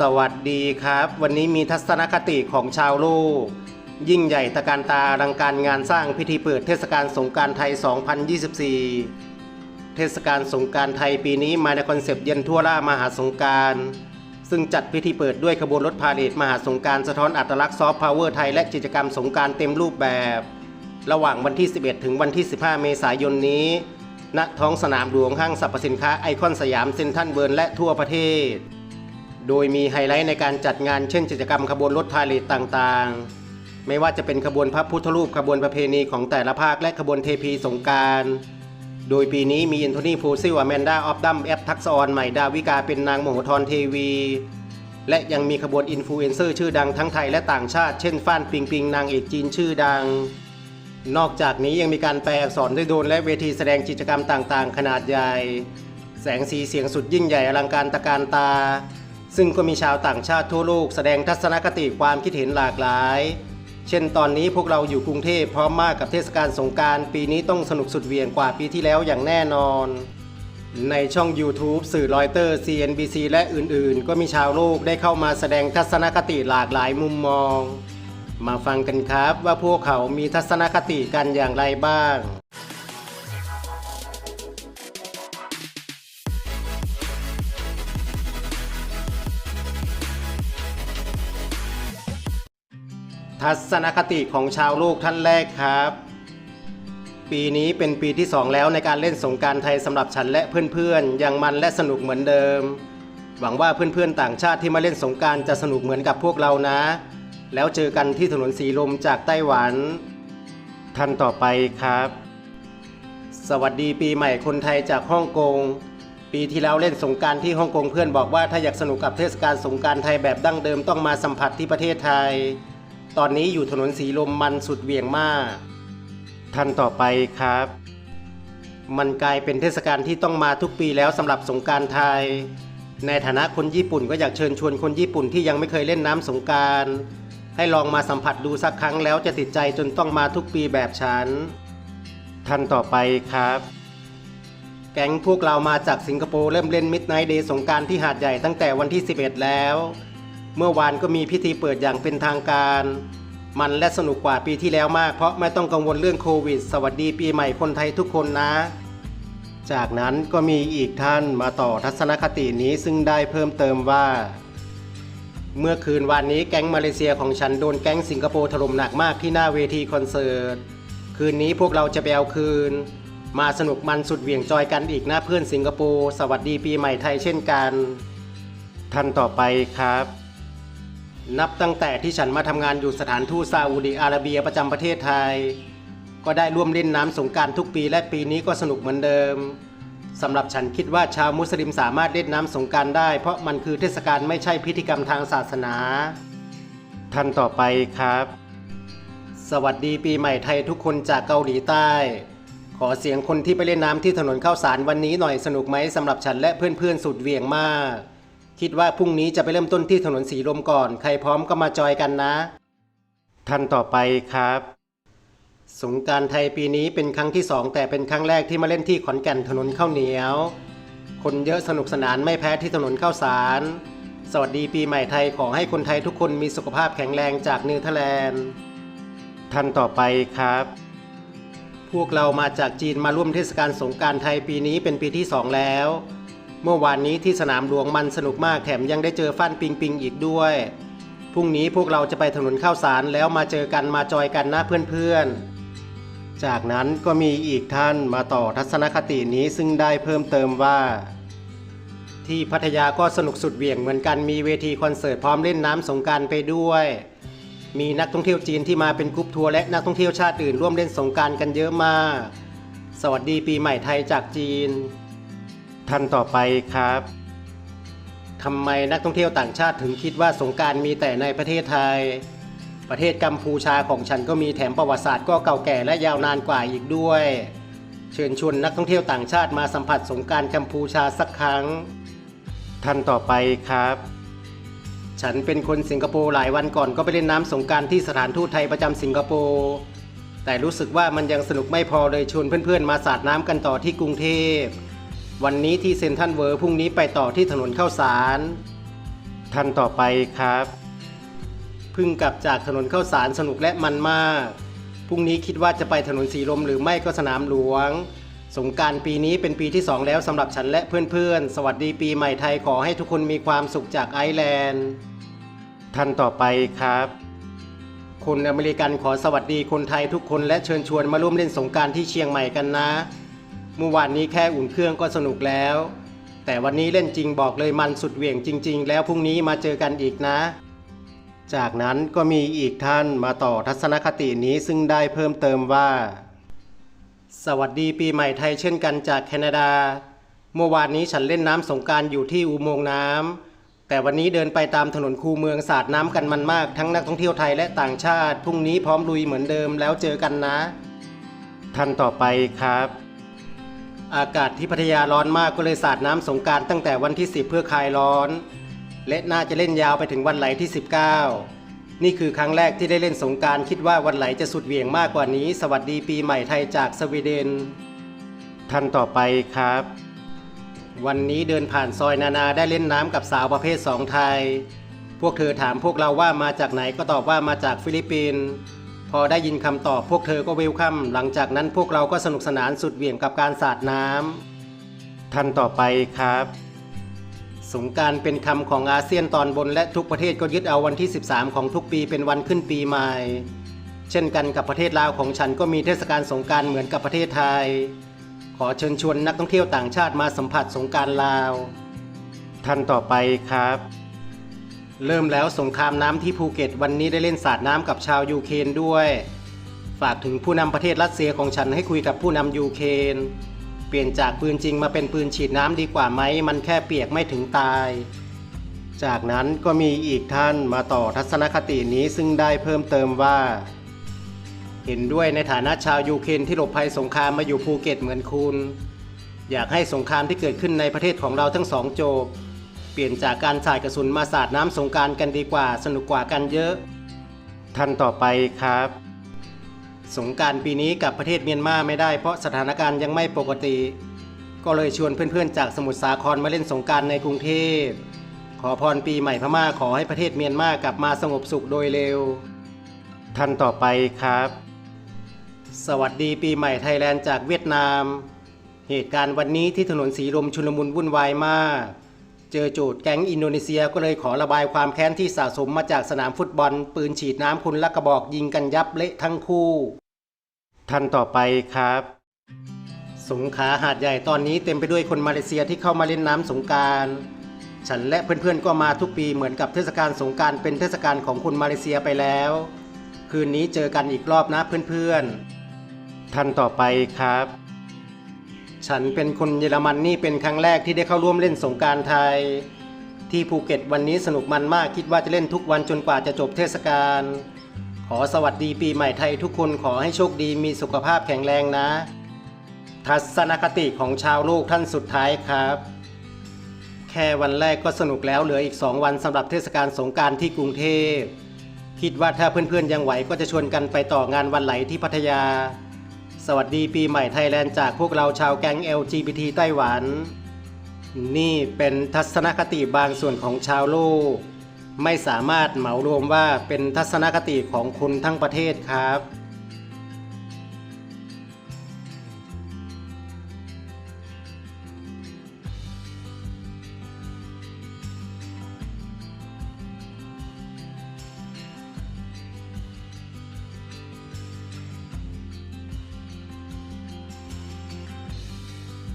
สวัสดีครับ วันนี้มีทัศนคติของชาวโลก ยิ่งใหญ่ตะการตาอลังการงานสร้างพิธีเปิดเทศกาลสงการไทย 2024 เทศกาลสงการไทยปีนี้มาในคอนเซปต์เย็นทั่วล่ามหาสงการซึ่งจัดพิธีเปิดด้วยขบวนรถพาเหรดมหาสงการสะท้อนอัตลักษณ์ซอฟต์พาวเวอร์ไทยและกิจกรรมสงการเต็มรูปแบบ ระหว่างวันที่ 11 ถึงวันที่ 15 เมษายนนี้ ณท้องสนามหลวงห้างสรรพสินค้าไอคอนสยามเซ็นทรัลเวิร์และทั่วประเทศ โดยมีไฮไลท์ในการจัดงานเช่นกิจกรรมขบวนรถพาเหรดต่างๆ ไม่ว่าจะเป็นขบวนพระพุทธรูปขบวนประเพณีของแต่ละภาคและขบวนเทพีสงการโดยปีนี้มีอินโทนีฟูซิลอแมนดาออฟดัมแอปทักษออนใหม่ดาวิกาเป็นนางโมโหทรเทวี และยังมีขบวนอินฟลูเอนเซอร์ชื่อดังทั้งไทยและต่างชาติ เช่นฟ้านปิงปิงนางเอกจีนชื่อดัง นอกจากนี้ยังมีการแปลอักษรด้วยโดนและเวทีแสดงกิจกรรมต่างๆ ขนาดใหญ่ แสงสีเสียงสุดยิ่งใหญ่อลังการตะการตา ซึ่งก็มีชาวต่างชาติทั่วโลกแสดงทัศนคติความคิดเห็นหลากหลาย เช่นตอนนี้พวกเราอยู่กรุงเทพพร้อมมากกับเทศกาลสงการปีนี้ต้องสนุกสุดเวียงกว่าปีที่แล้วอย่างแน่นอน ในช่อง YouTube สื่อรอยเตอร์ CNBC และอื่นๆ ก็มีชาวโลกได้เข้ามาแสดงทัศนคติหลากหลายมุมมอง มาฟังกันครับว่าพวกเขามีทัศนคติกันอย่างไรบ้าง ทัศนคติของชาวโลกท่านแรกครับ ปีนี้เป็นปีที่ 2 แล้วในการเล่นสงการไทยสำหรับฉันและเพื่อนๆ ยังมันและสนุกเหมือนเดิม หวังว่าเพื่อนๆต่างชาติที่มาเล่นสงการจะสนุกเหมือนกับพวกเรานะ แล้วเจอกันที่ถนนสีลมจากไต้หวัน ท่านต่อไปครับ สวัสดีปีใหม่คนไทยจากฮ่องกงปีที่แล้วเล่นสงการที่ฮ่องกงเพื่อนบอกว่าถ้าอยากสนุกกับเทศกาลสงการไทยแบบดั้งเดิมต้องมาสัมผัสที่ประเทศไทย ตอนนี้อยู่ถนนสีลมมันสุดเหวี่ยงมากท่านต่อไปครับ มันกลายเป็นเทศกาลที่ต้องมาทุกปีแล้วสำหรับสงการไทย ในฐานะคนญี่ปุ่นก็อยากเชิญชวนคนญี่ปุ่นที่ยังไม่เคยเล่นน้ำสงการให้ลองมาสัมผัสดูสักครั้งแล้วจะติดใจจนต้องมาทุกปีแบบฉันท่านต่อไปครับ แก๊งพวกเรามาจากสิงคโปร์เริ่มเล่นมิดไนท์เดย์สงการที่หาดใหญ่ตั้งแต่วันที่ 11 แล้ว เมื่อวานก็มีพิธีเปิดอย่างเป็นทางการ มันและสนุกกว่าปีที่แล้วมาก เพราะไม่ต้องกังวลเรื่องโควิด สวัสดีปีใหม่คนไทยทุกคนนะ จากนั้นก็มีอีกท่านมาต่อทัศนคตินี้ซึ่งได้เพิ่มเติมว่า เมื่อคืนวานนี้แก๊งมาเลเซียของฉันโดนแก๊งสิงคโปร์ถล่มหนักมากที่หน้าเวทีคอนเสิร์ต คืนนี้พวกเราจะไปเอาคืน มาสนุกมันสุดเหวี่ยงจอยกันอีกนะเพื่อนสิงคโปร์ สวัสดีปีใหม่ไทยเช่นกัน ท่านต่อไปครับ นับตั้งแต่ที่ฉันมาทำงานอยู่สถานทูตซาอุดิอาระเบียประจำประเทศไทย ก็ได้ร่วมเล่นน้ำสงการทุกปีและปีนี้ก็สนุกเหมือนเดิมสำหรับฉันคิดว่าชาวมุสลิมสามารถเล่นน้ำสงการได้ เพราะมันคือเทศกาลไม่ใช่พิธีกรรมทางศาสนา ท่านต่อไปครับ สวัสดีปีใหม่ไทยทุกคนจากเกาหลีใต้ ขอเสียงคนที่ไปเล่นน้ำที่ถนนข้าวสารวันนี้หน่อยสนุกไหมสำหรับฉันและเพื่อนๆสุดเวียงมาก คิดว่าพรุ่งนี้จะไปเริ่มต้นที่ถนนสีลมก่อน ใครพร้อมก็มาจอยกันนะ ท่านต่อไปครับ สงการไทยปีนี้เป็นครั้งที่สองแต่เป็นครั้งแรกที่มาเล่นที่ขอนแก่นถนนข้าวเหนียว คนเยอะสนุกสนานไม่แพ้ที่ถนนข้าวสาร สวัสดีปีใหม่ไทยขอให้คนไทยทุกคนมีสุขภาพแข็งแรงจากเนเธอร์แลนด์ ท่านต่อไปครับพวกเรามาจากจีนมาร่วมเทศกาลสงการไทยปีนี้เป็นปีที่สองแล้ว เมื่อวานนี้ที่สนามหลวงมันสนุกมากแถมยังได้เจอฟ้านปิงปิงอีกด้วย พรุ่งนี้พวกเราจะไปถนนข้าวสารแล้วมาเจอกันมาจอยกันนะเพื่อนๆ จากนั้นก็มีอีกท่านมาต่อทัศนคตินี้ซึ่งได้เพิ่มเติมว่า ที่พัทยาก็สนุกสุดเหวี่ยงเหมือนกันมีเวทีคอนเสิร์ตพร้อมเล่นน้ำสงการไปด้วย มีนักท่องเที่ยวจีนที่มาเป็นกรุ๊ปทัวร์และนักท่องเที่ยวชาติอื่นร่วมเล่นสงการกันเยอะมาก สวัสดีปีใหม่ไทยจากจีน ท่านต่อไปครับทำไมนักท่องเที่ยวต่างชาติถึงคิดว่าสงการมีแต่ในประเทศไทย ประเทศกัมพูชาของฉันก็มีแถมประวัติศาสตร์ก็เก่าแก่และยาวนานกว่าอีกด้วย เชิญชวนนักท่องเที่ยวต่างชาติมาสัมผัสสงการกัมพูชาสักครั้ง ท่านต่อไปครับ ฉันเป็นคนสิงคโปร์หลายวันก่อนก็ไปเล่นน้ำสงการที่สถานทูตไทยประจำสิงคโปร์แต่รู้สึกว่ามันยังสนุกไม่พอเลยชวนเพื่อนๆ มาสาดน้ำกันต่อที่กรุงเทพ วันนี้ที่เซ็นทรัลเวิร์พรุ่งนี้ไปต่อที่ถนนเข้าสารท่านต่อไปครับเพิ่งกลับจากถนนเข้าสารสนุกและมันมากพรุ่งนี้คิดว่าจะไปถนนสีลมหรือไม่ก็สนามหลวง สงการปีนี้เป็นปีที่สองแล้วสำหรับฉันและเพื่อนๆ สวัสดีปีใหม่ไทยขอให้ทุกคนมีความสุขจากไอร์แลนด์ท่านต่อไปครับคนอเมริกันขอสวัสดีคนไทยทุกคนและเชิญชวนมาร่วมเล่นสงการที่เชียงใหม่กันนะ เมื่อวานนี้แค่อุ่นเครื่องก็สนุกแล้ว แต่วันนี้เล่นจริงบอกเลยมันสุดเหวี่ยงจริง ๆ แล้วพรุ่งนี้มาเจอกันอีกนะ จากนั้นก็มีอีกท่านมาต่อทัศนคตินี้ซึ่งได้เพิ่มเติมว่า สวัสดีปีใหม่ไทยเช่นกันจากแคนาดา เมื่อวานนี้ฉันเล่นน้ำสงการอยู่ที่อุโมงค์น้ำแต่วันนี้เดินไปตามถนนคูเมืองสาดน้ำกันมันมาก ทั้งนักท่องเที่ยวไทยและต่างชาติ พรุ่งนี้พร้อมลุยเหมือนเดิมแล้วเจอกันนะ ท่านต่อไปครับ อากาศที่พัทยาร้อนมากก็เลยสาดน้ำสงการตั้งแต่วันที่ 10 เพื่อคลายร้อน และน่าจะเล่นยาวไปถึงวันไหลที่ 19 นี่คือครั้งแรกที่ได้เล่นสงการคิดว่าวันไหลจะสุดเหวี่ยงมากกว่านี้ สวัสดีปีใหม่ไทยจากสวีเดนท่านต่อไปครับ วันนี้เดินผ่านซอยนานาได้เล่นน้ำกับสาวประเภทสองไทย พวกเธอถามพวกเราว่ามาจากไหนก็ตอบว่ามาจากฟิลิปปินส์ พอได้ยินคำตอบพวกเธอก็เวลคัมหลังจากนั้นพวกเราก็สนุกสนานสุดเหวี่ยงกับการสาดน้ำท่านต่อไปครับ สงกรารเป็นคำของอาเซียนตอนบนและทุกประเทศก็ยึดเอาวันที่ 13 ของทุกปีเป็นวันขึ้นปีใหม่ เช่นกันกับประเทศลาวของฉันก็มีเทศกาลสงกรารเหมือนกับประเทศไทย ขอเชิญชวนนักท่องเที่ยวต่างชาติมาสัมผัสสงกรารลาว ท่านต่อไปครับ เริ่มแล้วสงครามน้ำที่ภูเก็ตวันนี้ได้เล่นสาดน้ำกับชาวยูเครนด้วย ฝากถึงผู้นำประเทศรัสเซียของฉันให้คุยกับผู้นำยูเครนเปลี่ยนจากปืนจริงมาเป็นปืนฉีดน้ำดีกว่าไหม มันแค่เปียกไม่ถึงตาย จากนั้นก็มีอีกท่านมาต่อทัศนคตินี้ซึ่งได้เพิ่มเติมว่า เห็นด้วยในฐานะชาวยูเครนที่หลบภัยสงครามมาอยู่ภูเก็ตเหมือนคุณ อยากให้สงครามที่เกิดขึ้นในประเทศของเราทั้งสองจบ เปลี่ยนจากการสาดกระสุนมาสาดน้ำสงกรารกันดีกว่าสนุกกว่ากันเยอะ ท่านต่อไปครับ สงกรารปีนี้กับประเทศเมียนมาไม่ได้เพราะสถานการณ์ยังไม่ปกติ ก็เลยชวนเพื่อนๆ จากสมุทรสาครมาเล่นสงกรารในกรุงเทพ ขอพรปีใหม่พม่าขอให้ประเทศเมียนมากลับมาสงบสุขโดยเร็ว ท่านต่อไปครับ สวัสดีปีใหม่ไทยแลนด์จากเวียดนาม เหตุการณ์วันนี้ที่ถนนสีลมชุลมุนวุ่นวายมาก เจอโจทย์แก๊งอินโดนีเซียก็เลยขอระบายความแค้นที่สะสมมาจากสนามฟุตบอล ปืนฉีดน้ำคุณละกระบอกยิงกันยับเละทั้งคู่ท่านต่อไปครับ สงขาหาดใหญ่ตอนนี้เต็มไปด้วยคนมาเลเซียที่เข้ามาเล่นน้ำสงการฉันและเพื่อนๆก็มาทุกปีเหมือนกับเทศกาลสงการเป็นเทศกาลของคนมาเลเซียไปแล้ว คืนนี้เจอกันอีกรอบนะเพื่อนๆท่านต่อไปครับ ฉันเป็นคนเยอรมันนี่เป็นครั้งแรกที่ได้เข้าร่วมเล่นสงการไทย ที่ภูเก็ตวันนี้สนุกมันมากคิดว่าจะเล่นทุกวันจนกว่าจะจบเทศกาลขอสวัสดีปีใหม่ไทยทุกคนขอให้โชคดีมีสุขภาพแข็งแรงนะ ทัศนคติของชาวโลกท่านสุดท้ายครับ แค่วันแรกก็สนุกแล้วเหลืออีก 2 วันสำหรับเทศกาลสงการที่กรุงเทพคิดว่าถ้าเพื่อนๆยังไหวก็จะชวนกันไปต่องานวันไหลที่พัทยา สวัสดีปีใหม่ไทยแลนด์จากพวกเราชาวแก๊ง LGBT ไต้หวัน นี่เป็นทัศนคติบางส่วนของชาวโลก ไม่สามารถเหมารวมว่าเป็นทัศนคติของคุณทั้งประเทศครับ